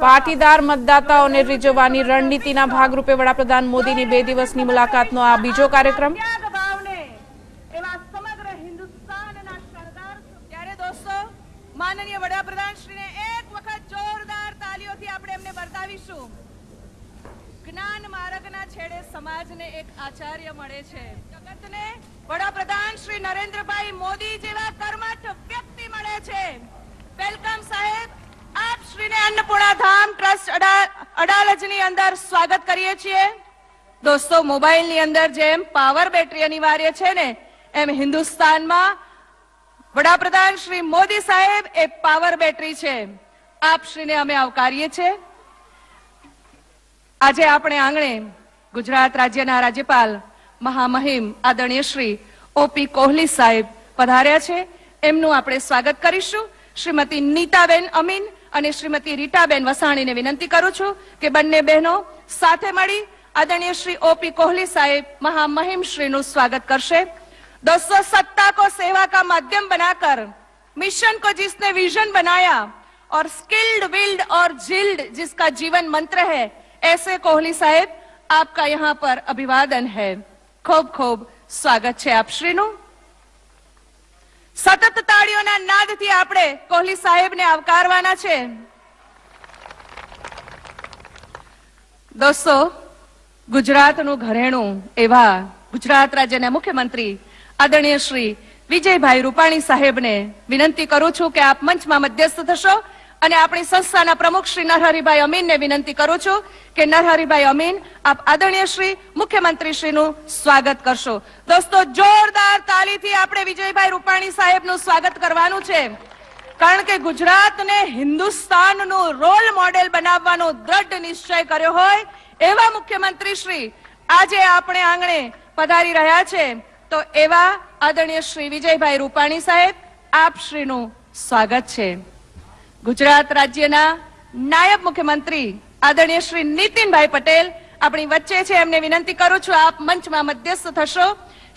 પાટીદાર મતદાતાઓને રીઝવવાની રણનીતિના ભાગરૂપે વડાપ્રધાન મોદીની બે દિવસની મુલાકાતનો આ બીજો કાર્યક્રમ. જ્ઞાન માર્ગના છેડે આચાર્ય મળે છે. વડાપ્રધાન શ્રી નરેન્દ્રભાઈ મોદી જેવા કર્મઠ મળે છે. વેલકમ સાહેબ. શ્રીને અન્નપૂર્ણા ધામ ટ્રસ્ટ અડાલજની અંદર સ્વાગત કરીએ છીએ. દોસ્તો, મોબાઈલની અંદર જેમ પાવર બેટરી અનિવાર્ય છે ને, એમ હિન્દુસ્તાનમાં વડાપ્રધાન શ્રી મોદી સાહેબ એ પાવર બેટરી છે. આપ શ્રીને અમે આવકારીએ છીએ. આજે આપણે આંગણે ગુજરાત રાજ્યના રાજ્યપાલ મહામહિમ આદરણીય શ્રી ઓપી કોહલી સાહેબ પધાર્યા છે. એમનું આપણે સ્વાગત કરીશું. શ્રીમતી નીતાબેન અમીન અને શ્રીમતી રીટાબેન વસાણીને વિનંતી કરું છું કે બંને બહેનો સાથે મળી આદરણીય શ્રી ઓપી કોહલી સાહેબ મહામહિમ શ્રીનું સ્વાગત કરશે दोस्तों सत्ता को सेवा का माध्यम बनाकर मिशन को जिसने विजन बनाया और स्किल्ड विल्ड और जिल्ड जिसका जीवन मंत्र है ऐसे कोहली साहेब आपका यहाँ पर अभिवादन है खूब खूब સ્વાગત છે આપ શ્રીનું સતત તાળીઓના નાદથી આપણે કોહલી સાહેબને આવકારવાના છે. દોસ્તો, ગુજરાતનું ઘરેણું એવા ગુજરાત રાજ્યના મુખ્યમંત્રી આદરણીય શ્રી વિજયભાઈ રૂપાણી સાહેબને વિનંતી કરું છું કે આપ મંચમાં મધ્યસ્થ થશો અને આપણી સંસ્થાના પ્રમુખ શ્રી નરહરિભાઈ અમીનને વિનંતી કરું છું કે નરહરિભાઈ અમીન, આપ આદરણીય શ્રી મુખ્યમંત્રી શ્રીનું સ્વાગત કરશો. દોસ્તો, જોરદાર તાલીથી આપણે વિજયભાઈ રૂપાણી સાહેબનું સ્વાગત કરવાનું છે. કારણ કે ગુજરાતને હિન્દુસ્તાનનું રોલ મોડેલ બનાવવાનો દ્રઢ નિશ્ચય કર્યો હોય, એવા મુખ્યમંત્રી શ્રી આજે આપણે આંગણે પધારી રહ્યા છે. તો એવા આદરણીય શ્રી વિજયભાઈ રૂપાણી સાહેબ, આપ શ્રીનું સ્વાગત છે. ગુજરાત રાજ્યના નાયબ મુખ્યમંત્રી આદરણીય શ્રી નીતિનભાઈ પટેલ આપણી વચ્ચે છે. એમને વિનંતી કરું છું, આપ મંચમાં મધ્યસ્થ થશો.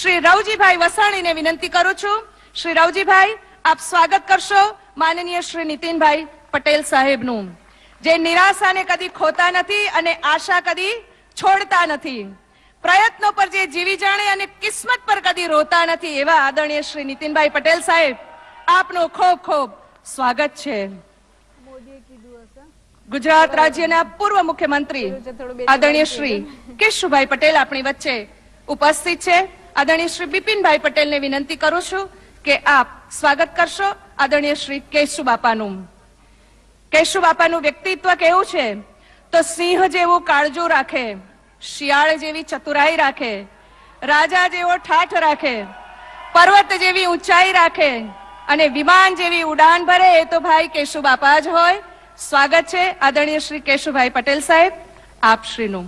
શ્રી રવજીભાઈ વસાણીને વિનંતી કરું છું. શ્રી રવજીભાઈ, આપ સ્વાગત કરશો માનનીય શ્રી નીતિનભાઈ પટેલ સાહેબનું. જે નિરાશાને કદી ખોતા નથી અને આશા કદી છોડતા નથી. પ્રયત્નો પર જે જીવી જાણે અને કિસ્મત પર કદી રોતા નથી એવા આદરણીય શ્રી નીતિનભાઈ પટેલ સાહેબ, આપનું ખૂબ ખૂબ સ્વાગત છે. ગુજરાત રાજ્યના પૂર્વ મુખ્યમંત્રી આદરણીય શ્રી કેશુભાઈ પટેલ આપણી વચ્ચે ઉપસ્થિત છે. આદરણીય શ્રી બિપિનભાઈ પટેલને વિનંતી કરું છું કે આપ સ્વાગત કરશો આદરણીય શ્રી કેશુ બાપાનું કેશુ બાપાનું વ્યક્તિત્વ કેવું છે? તો સિંહ જેવું કાળજું રાખે, શિયાળ જેવી ચતુરાઈ રાખે, રાજા જેવો ઠાઠ રાખે, પર્વત જેવી ઊંચાઈ રાખે અને વિમાન જેવી ઉડાન ભરે એ તો ભાઈ કેશુ બાપા જ હોય. સ્વાગત છે આદરણીય શ્રી કેશુભાઈ પટેલ સાહેબ આપ શ્રીનું.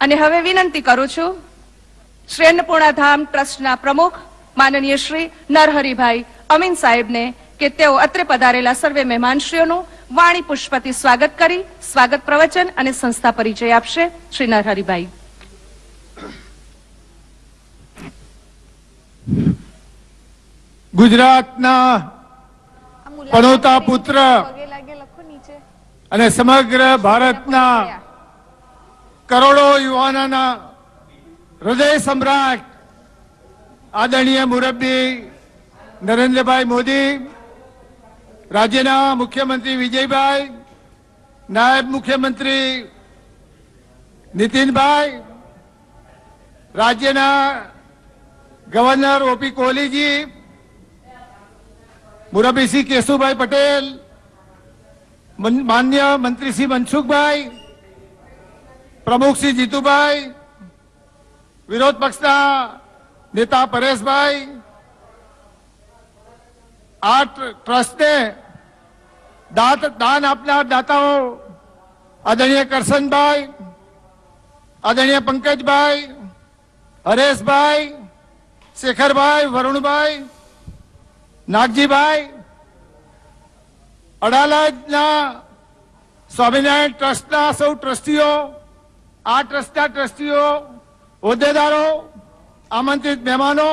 અને હવે વિનંતી કરું છું શ્રી અન્નપૂર્ણા ધામ ટ્રસ્ટના પ્રમુખ માનનીય શ્રી નરહરિભાઈ અમીન સાહેબને કે તેઓ અત્રે પધારેલા સર્વે મહેમાનશ્રીઓનું વાણી પુષ્પથી સ્વાગત કરી સ્વાગત પ્રવચન અને સંસ્થા પરિચય આપશે શ્રી નરહરિભાઈ. ગુજરાતના પનોતા પુત્ર અને સમગ્ર ભારતના કરોડો યુવાનોના હૃદય સમ્રાટ આદરણીય મુરબ્બી નરેન્દ્રભાઈ મોદી, રાજ્યના મુખ્યમંત્રી વિજયભાઈ, નાયબ મુખ્યમંત્રી નીતિનભાઈ, રાજ્યના ગવર્નર ઓપી કોહલીજી, મુરબ્બી શ્રી કેશુભાઈ પટેલ માન્ય મંત્રી શ્રી મનસુખભાઈ પ્રમુખ શ્રી જીતુભાઈ વિરોધ પક્ષના નેતા પરેશભાઈ આ ટ્ર- ટ્રસ્ટને દાત દાન આપનાર દાતાઓ આદરણીય કરશનભાઈ આદરણીય પંકજભાઈ હરેશભાઈ શેખરભાઈ વરુણભાઈ નાગજીભાઈ અડાલજના સ્વામિનારાયણ ટ્રસ્ટના સૌ ટ્રસ્ટીઓ, આ ટ્રસ્ટના ટ્રસ્ટીઓ, હોદ્દેદારો, આમંત્રિત મહેમાનો,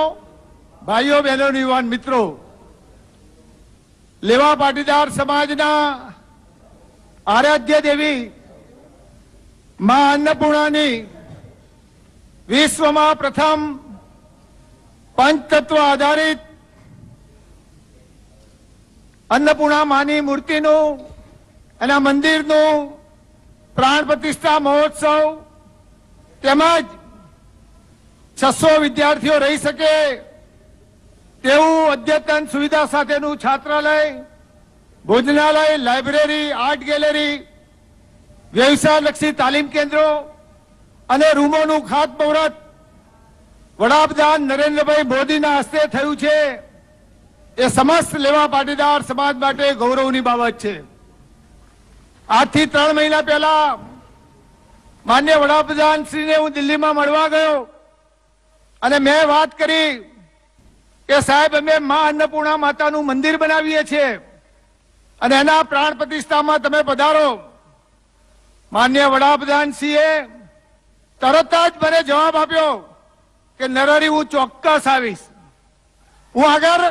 ભાઈઓ બહેનો યુવાન મિત્રો, લેવા પાટીદાર સમાજના આરાધ્ય દેવી મા અન્નપૂર્ણાની વિશ્વમાં પ્રથમ પંચતત્વ આધારિત અન્નપૂર્ણા માની મૂર્તિનું એના મંદિરનું પ્રાણ પ્રતિષ્ઠા મહોત્સવ તેમજ છસો વિદ્યાર્થીઓ રહી શકે તેવું અદ્યતન સુવિધા સાથેનું છાત્રાલય, ભોજનાલય, લાઇબ્રેરી, આર્ટ ગેલેરી, વ્યવસાયલક્ષી તાલીમ કેન્દ્રો અને રૂમોનું ખાતમુહૂર્ત વડાપ્રધાન નરેન્દ્રભાઈ મોદીના હસ્તે થયું છે. એ સમસ્ત લેવા પાટીદાર સમાજ માટે ગૌરવની બાબત છે. આજથી ત્રણ મહિના પહેલા માન્ય વડાપ્રધાન શ્રીને હું દિલ્હીમાં મળવા ગયો અને મેં વાત કરી કે સાહેબ, અમે મા અન્નપૂર્ણા માતાનું મંદિર બનાવીએ છીએ અને એના પ્રાણ પ્રતિષ્ઠામાં તમે પધારો. માન્ય વડાપ્રધાન શ્રીએ તરત જ મને જવાબ આપ્યો કે નરરી હું ચોક્કસ આવીશ. હું આગળ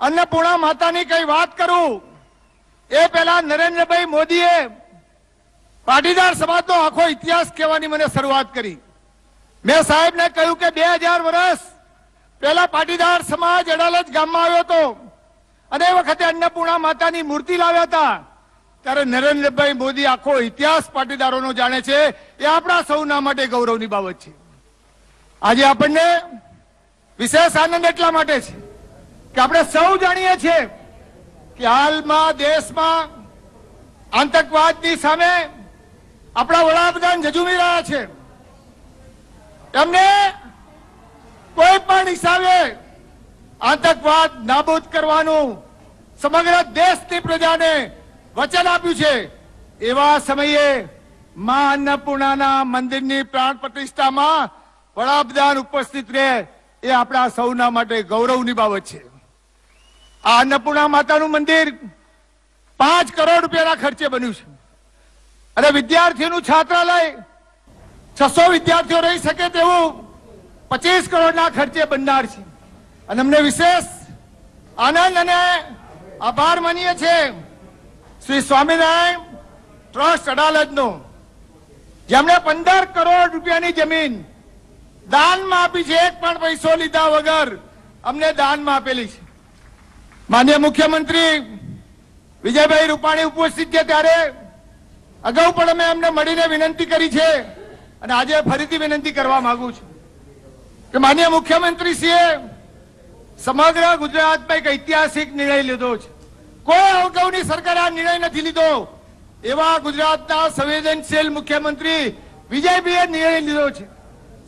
અન્નપૂર્ણા માતાની કઈ વાત કરું? એ પહેલા નરેન્દ્રભાઈ મોદીએ પાટીદાર સમાજનો આખો ઇતિહાસ કહેવાની મને શરૂઆત કરી. મેં સાહેબને કહ્યું કે બે હજાર વર્ષ પહેલા પાટીદાર સમાજ અડાલજ ગામમાં આવ્યો હતો અને એ વખતે અન્નપૂર્ણા માતાની મૂર્તિ લાવ્યા હતા. ત્યારે નરેન્દ્રભાઈ મોદી આખો ઇતિહાસ પાટીદારોનો જાણે છે. એ આપણા સૌના માટે ગૌરવની બાબત છે. આજે આપણને વિશેષ આનંદ એટલા માટે છે. કે આપણે સૌ જાણીએ છીએ કે હાલમાં દેશમાં આતંકવાદની સામે આપણા વડાપ્રધાન જજુમી રહ્યા છે. એમને કોઈ પણ હિસાબે આતંકવાદ નાબૂદ કરવાનું સમગ્ર દેશની પ્રજાને વચન આપ્યું છે. એવા સમયે મા અન્નપૂર્ણાના મંદિરની પ્રાણ પ્રતિષ્ઠામાં વડાપ્રધાન ઉપસ્થિત રહે એ આપણા સૌના માટે ગૌરવની બાબત છે. આ અન્નપૂર્ણા માતાનું મંદિર પાંચ કરોડ રૂપિયાના ખર્ચે બન્યું છે. અને વિદ્યાર્થીઓનું છાત્રાલય છસો વિદ્યાર્થીઓ રહી શકે તેવું પચીસ કરોડના ખર્ચે બનનાર છે. અને અમને વિશેષ આનંદ અને આભાર માનીએ છીએ શ્રી સ્વામિનારાયણ ટ્રસ્ટ અડાલજનો જેમણે પંદર કરોડ રૂપિયાની જમીન દાનમાં આપી છે, એક પણ પૈસો લીધા વગર અમને દાનમાં આપેલી છે. માન્ય મુખ્યમંત્રી વિજયભાઈ રૂપાણી ઉપસ્થિત છે ત્યારે અગાઉ પણ અમે એમને મળીને વિનંતી કરી છે અને આજે ફરીથી વિનંતી કરવા માંગુ છું કે માન્ય મુખ્યમંત્રીશ્રીએ સમગ્ર ગુજરાતમાં એક ઐતિહાસિક નિર્ણય લીધો છે. કોઈ અગાઉની સરકારે આ નિર્ણય નથી લીધો. એવા ગુજરાતના સંવેદનશીલ મુખ્યમંત્રી વિજયભાઈએ નિર્ણય લીધો છે.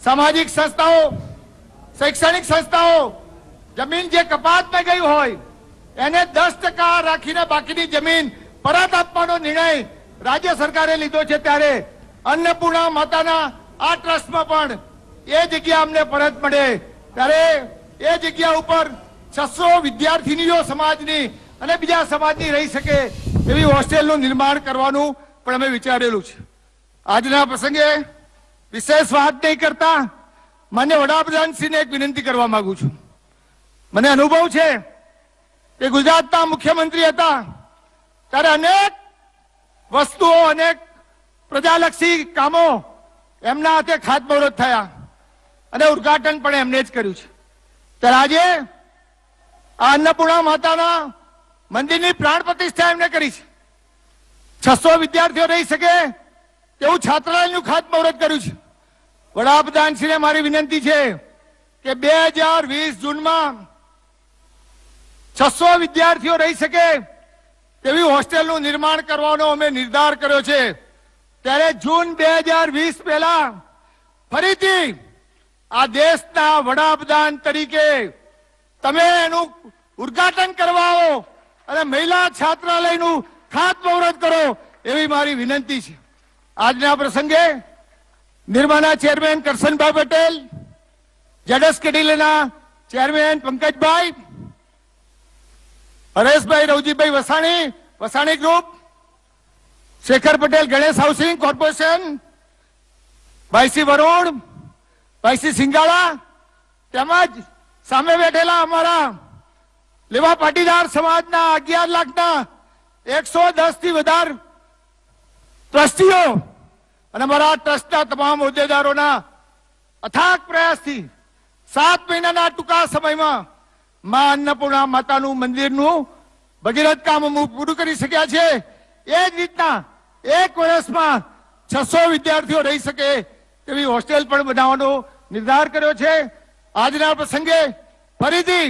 સામાજિક સંસ્થાઓ, શૈક્ષણિક સંસ્થાઓ, જમીન જે કપાતમાં ગઈ હોય એને દસ ટકા રાખીને બાકીની જમીન પરત આપવાનો નિર્ણય રાજ્ય સરકારે લીધો છે ત્યારે અન્નપૂર્ણા માતાના આ ટ્રસ્ટમાં પણ એ જગ્યા અમને પરત મળે. ત્યારે એ જગ્યા ઉપર છસો વિદ્યાર્થીનીઓ સમાજની અને બીજા સમાજની રહી શકે એવી હોસ્ટેલનું નિર્માણ કરવાનું પણ અમે વિચારેલું છે. આજના પ્રસંગે વિશેષ વાત નહીં કરતા મને વડાપ્રધાનશ્રીને એક વિનંતી કરવા માંગુ છું. મને અનુભવ છે કે ગુજરાતના મુખ્યમંત્રી હતા. ત્યારે અનેક વસ્તુઓ, અનેક પ્રજાલક્ષી કામો એમના હાથે ખાતમુહૂર્ત થયા. અને ઉદઘાટન પણ એમને જ કર્યું છે. ત્યારે આજે આ અન્નપૂર્ણા માતાના મંદિરની પ્રાણ પ્રતિષ્ઠા એમને કરી છે. છસો વિદ્યાર્થીઓ રહી શકે તેવું છાત્રાલયનું ખાતમુહૂર્ત કર્યું છે. વડાપ્રધાનશ્રીને મારી વિનંતી છે કે બે હજાર વીસ જૂનમાં છસો વિદ્યાર્થીઓ રહી શકે તેવી હોસ્ટેલનું નિર્માણ કરવાનો અમે નિર્ધાર કર્યો છે. ત્યારે જૂન બે હજાર વીસ પહેલા ફરીથી આ દેશના વડાપ્રધાન તરીકે તમે એનું ઉદઘાટન કરવા આવો અને મહિલા છાત્રાલયનું ખાતમુહૂર્ત કરો એવી મારી વિનંતી છે. આજના પ્રસંગે નિર્માના chairman Karshanbhai Patel જેડસ કેડિલના chairman Pankajbhai Hareshbhai Ravjibhai Vasani Vasani group Shekhar Patel Ganesh housing corporation ભાઈસી Varun, ભાઈસી સિંગાળા, તેમજ સામે બેઠેલા અમારા લેવા પાટીદાર સમાજના અગિયાર લાખના એકસો દસથી વધારે ટ્રસ્ટીઓ અને અમારા ટ્રસ્ટના તમામ હોદ્દેદારોના અથાગ પ્રયાસથી સાત મહિનાના ટૂંકા સમયમાં માં અન્નપૂર્ણા માતાનું મંદિરનું ભગીરથ કામ અમુક પૂરું કરી શક્યા છે. એ જ રીતના એક વર્ષમાં છસો વિદ્યાર્થીઓ રહી શકે તેવી હોસ્ટેલ પણ બનાવવાનો નિર્ધાર કર્યો છે. આજના પ્રસંગે ફરીથી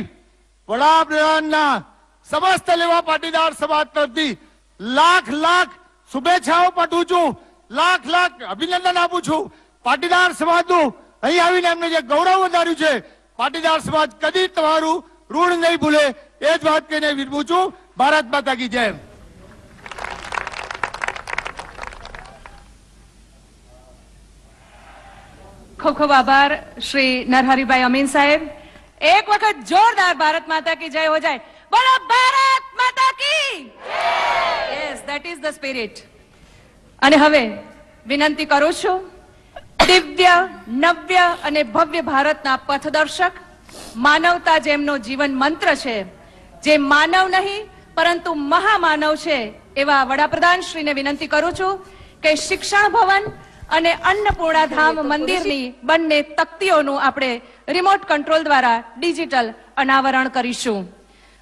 વડાપ્રધાનના સમસ્ત લેવા પાટીદાર સમાજ તરફથી લાખ લાખ શુભેચ્છાઓ પાઠવું છું. લાખ લાખ અભિનંદન આપું છું. પાટીદાર સમાજનું અહીં આવીને એમને જે ગૌરવ વધાર્યું છે. પાટીદાર સમાજ કદી તમારું ઋણ નહીં ભૂલે, એ જ વાત કહીને વિરમું છું. ભારત માતા કી જય. ખૂબ ખૂબ આભાર શ્રી નરહરિભાઈ અમીન સાહેબ. એક વખત જોરદાર ભારત માતા કી જય હો જાય. બોલો, ભારત માતા કી yes that is the spirit અને હવે વિનંતી કરું છું, દિવ્ય, નવ્ય અને ભવ્ય ભારતના પથદર્શક માનવતા જેમનો જીવન મંત્ર છે જે માનવ નહીં પરંતુ મહામાનવ છે એવા વડાપ્રધાન શ્રીને વિનંતી કરું છું કે શિક્ષણ ભવન અને અન્નપૂર્ણા ધામ મંદિરની બંને તકતીઓનું આપણે રિમોટ કંટ્રોલ દ્વારા ડિજિટલ અનાવરણ કરીશું.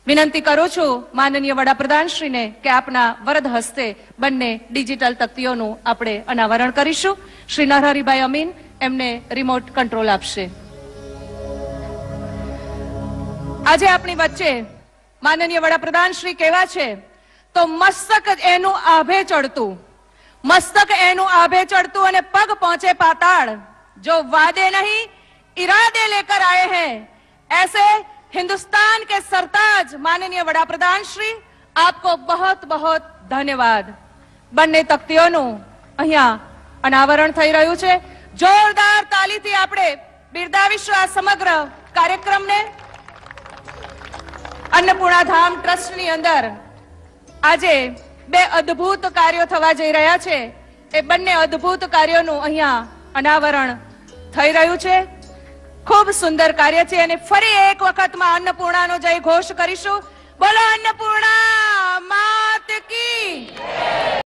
વિનંતી કરું છું માનનીય વડાપ્રધાન શ્રીને કે આપના વરદ હસ્તે બંને ડિજિટલ તકતીઓનું આપણે અનાવરણ કરીશું. શ્રી નરહરિભાઈ અમીન એમને રિમોટ કંટ્રોલ આપશે. આજે આપણી વચ્ચે માનનીય વડાપ્રધાન શ્રી કેવા છે તો મસ્તક એનું આભે ચડતું મસ્તક એનું આભે ચડતું અને પગ પહોંચે પાતાળ જો વાદે નહીં इरादे लेकर आए हैं ऐसे हिंदुस्तान के सरताज माननीय वडाप्रधान श्री आपको बहुत बहुत ધન્યવાદ બંને તકતીઓનું અહીંયા અનાવરણ થઈ રહ્યું છે જોરદાર તાલીથી આપણે બિરદાવીશું આ સમગ્ર કાર્યક્રમને અન્નપૂર્ણા ધામ ટ્રસ્ટની અંદર આજે બે અદ્ભુત કાર્યો થવા જઈ રહ્યા છે. એ બંને અદ્ભુત કાર્યોનું અહીંયા અનાવરણ થઈ રહ્યું છે. ખૂબ સુંદર કાર્ય છે અને ફરી એક વખતમાં અન્નપૂર્ણાનો જય ઘોષ કરીશું. બોલો અન્નપૂર્ણા, માત કી